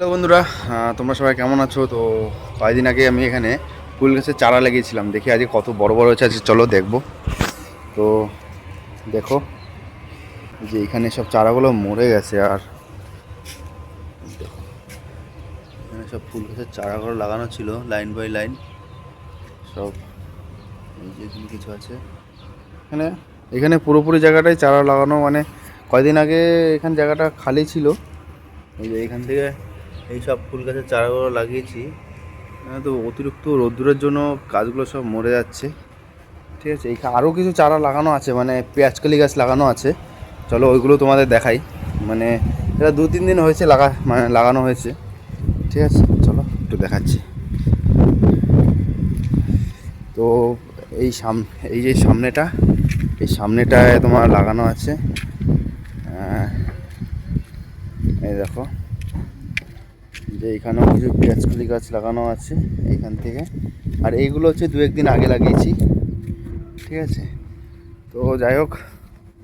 Hello বন্ধুরা তোমরা সবাই কেমন আছো? তো কয়েকদিন আগে আমি এখানে ফুল গাছের চারা লাগিয়েছিলাম। দেখি আজকে কত বড় বড় হয়েছে, আজকে চলো দেখব। তো দেখো যে এখানে সব চারাগুলো মরে গেছে আর এখানে সব ফুল গাছের চারাগুলো লাগানো ছিল, লাইন বাই লাইন। সব এই যে কিছু আছে। এখানে এখানে পুরোপুরি জায়গাটাই চারা লাগানো মানে কয়দিন আগে এখানে জায়গাটা খালি ছিল। এই যে এখান থেকে এই সব ফুল গাছের চারাগুলো লাগিয়েছি। তো অতিরিক্ত রোদ্দুরের জন্য গাছগুলো সব মরে যাচ্ছে। ঠিক আছে, এই আরও কিছু চারা লাগানো আছে মানে পেঁয়াজকলি গাছ লাগানো আছে। চলো ওইগুলো তোমাদের দেখাই। মানে এটা দু তিন দিন হয়েছে লাগা মানে লাগানো হয়েছে। ঠিক আছে, চলো একটু দেখাচ্ছি। তো এই সাম, এই যে সামনেটা, এই সামনেটায় তোমার লাগানো আছে। এই দেখো। যে এখানেও কিছু পেঁয়াজকলি গাছ লাগানো আছে এইখান থেকে। আর এইগুলো হচ্ছে দু একদিন আগে লাগিয়েছি। ঠিক আছে? তো যাই হোক